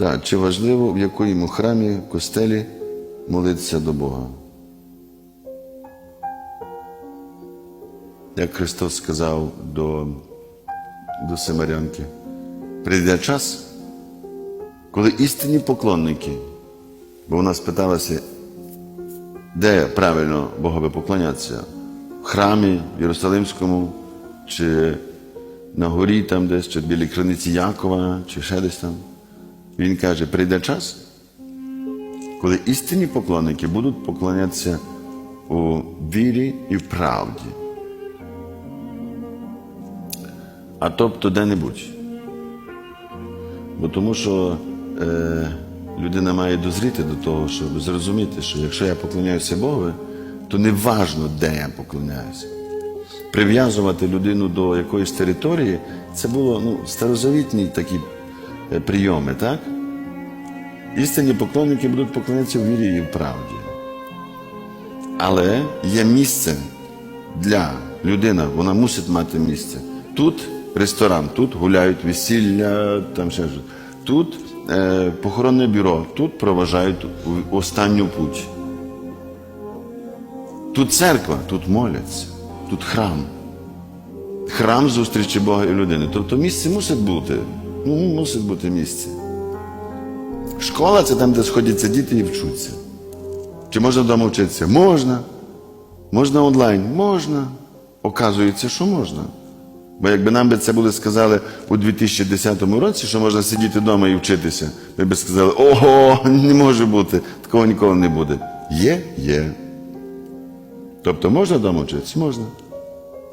Так, чи важливо в якому храмі, костелі молитися до Бога? Як Христос сказав до, до Самарянки, прийде час, коли істинні поклонники, бо вона спиталася, де правильно Богові поклонятися? В храмі в Єрусалимському, чи на горі там десь, чи біля криниці Якова, чи ще десь там. Він каже, прийде час, коли істинні поклонники будуть поклонятися у вірі і в правді. А тобто де-небудь. Бо тому що е, людина має дозріти до того, щоб зрозуміти, що якщо я поклоняюся Богові, то не важно, де я поклоняюся. Прив'язувати людину до якоїсь території це було ну, старозавітні такі е, прийоми, так? Істинні поклонники будуть поклонятися в вірі і в правді. Але є місце для людини, вона мусить мати місце. Тут ресторан, тут гуляють весілля, там ще. Тут е, похоронне бюро, тут проважають останню путь. Тут церква, тут моляться, тут храм. Храм зустрічі Бога і людини. Тобто місце мусить бути. Ну, мусить бути місце. Школа це там, де сходяться діти і вчуться. Чи можна вдома вчитися? Можна. Можна онлайн? Можна. Оказується, що можна. Бо якби нам би це були сказали у 2010 році, що можна сидіти вдома і вчитися, ми б сказали, ого, не може бути, такого ніколи не буде. Є, є. Тобто можна вдома вчитися? Можна.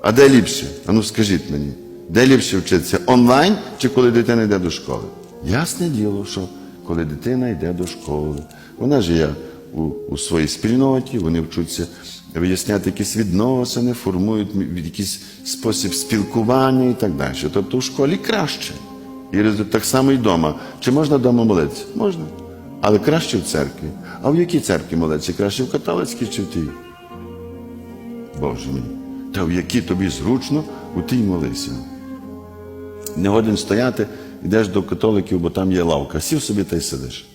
А де ліпше? А ну скажіть мені, де ліпше вчитися? Онлайн чи коли дитина йде до школи? Ясне діло, що коли дитина йде до школи, вона ж є у, у своїй спільноті, вони вчаться виясняти якісь відносини, формують якийсь спосіб спілкування і так далі. Тобто в школі краще. І так само і вдома. Чи можна вдома молитися? Можна. Але краще в церкві. А в якій церкві молитися? Краще в католицькій чи в тій? Боже мій, та в які тобі зручно, у тій молися. Не годен стояти, йдеш до католиків, бо там є лавка. Сів собі та й сидиш.